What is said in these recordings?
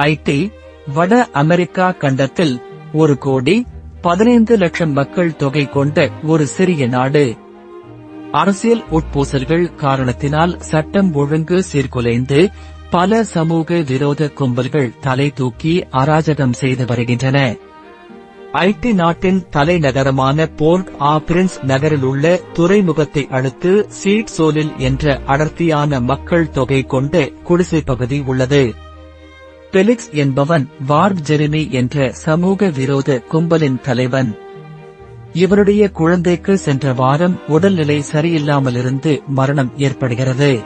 ID வட America கண்டத்தில் ஒரு கோடி பதினைந்து லட்சம் மக்கள் தொகை கொண்ட ஒரு சிறிய நாடு. அரசியல் உட்பூசல்கள் காரணத்தினால் சட்டம் ஒழுங்கு சீர்குலைந்து பல சமூக விரோத கும்பல்கள் தலை தூக்கி அராஜகம் செய்து வருகின்றன. ஐடி நாட்டின் தலைநகரமான போர்ட் ஆ பிரின்ஸ் நகரில் உள்ள துறைமுகத்தை அடுத்து சீட் சோலில் என்ற அடர்த்தியான மக்கள் தொகை கொண்ட குடிசை பகுதி உள்ளது. பெலிக்ஸ் என்பவன் வார்ப் ஜெரிமி என்ற சமூக விரோத கும்பலின் தலைவன். இவருடைய குழந்தைக்கு சென்ற வாரம் உடல்நிலை சரியில்லாமலிருந்து மரணம் ஏற்படுகிறது.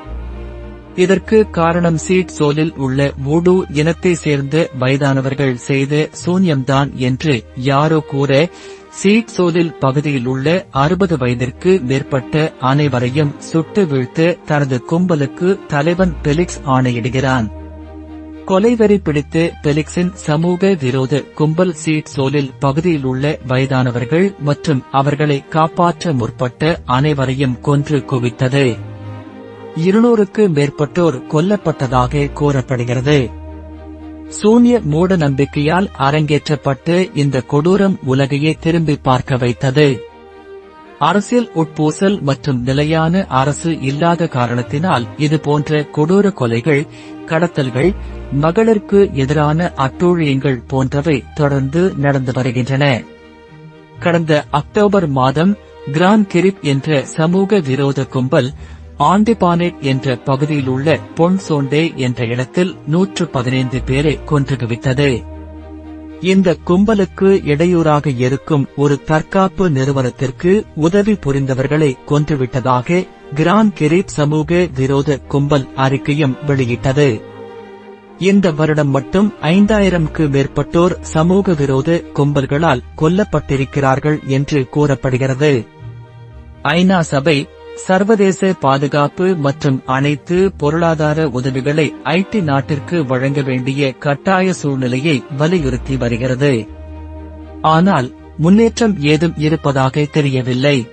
இதற்கு காரணம் சீட் சோலில் உள்ள வூடு இனத்தை சேர்ந்த வயதானவர்கள் செய்த சூன்யம்தான் என்று யாரோ கூற சீட் சோலில் பகுதியில் உள்ள அறுபது வயதிற்கு மேற்பட்ட அனைவரையும் சுட்டு வீழ்த்து தனது கும்பலுக்கு தலைவன் பெலிக்ஸ் ஆணையிடுகிறான். கொலைவெறி பிடித்து பெலிக்ஸின் சமூக விரோத கும்பல் சீட் சோலில் பகுதியில் உள்ள வயதானவர்கள் மற்றும் அவர்களை காப்பாற்ற முற்பட்ட அனைவரையும் கொன்று குவித்தது. இருநூறுக்கு மேற்பட்டோர் கொல்லப்பட்டதாக கூறப்படுகிறது. சூன்ய மூட நம்பிக்கையால் அரங்கேற்றப்பட்டு இந்த கொடூரம் உலகையே திரும்பி பார்க்க வைத்தது. அரசியல் உட்பூசல் மற்றும் நிலையான அரசு இல்லாத காரணத்தினால் இது போன்ற கொடூர கொலைகள் கடத்தல்கள் மகளிருக்கு எதிரான அட்டூழியங்கள் போன்றவை தொடர்ந்து நடந்து வருகின்றன. கடந்த அக்டோபர் மாதம் கிரான் கிரிப் என்ற சமூக விரோத கும்பல் ஆண்டிபானெட் என்ற பகுதியில் உள்ள பொன்சோண்டே என்ற இடத்தில் நூற்று பதினைந்து பேரை கொன்று குவித்தது இந்த கும்பலுக்கு இடையூறாக இருக்கும் ஒரு தற்காப்பு நிறுவனத்திற்கு உதவி புரிந்தவர்களை கொன்றுவிட்டதாக கிரான் கிரீப் சமூக விரோத கும்பல் அறிக்கையும் வெளியிட்டது. இந்த வருடம் மட்டும் ஐந்தாயிரம்க்கு மேற்பட்டோர் சமூக விரோத கும்பல்களால் கொல்லப்பட்டிருக்கிறார்கள் என்று கூறப்படுகிறது. ஐநா சபை சர்வதேச பாதுகாப்பு மற்றும் அனைத்து பொருளாதார உதவிகளை ஐடி நாட்டிற்கு வழங்க வேண்டிய கட்டாய சூழ்நிலையை வலியுறுத்தி வருகிறது. ஆனால் முன்னேற்றம் ஏதும் இருப்பதாக தெரியவில்லை.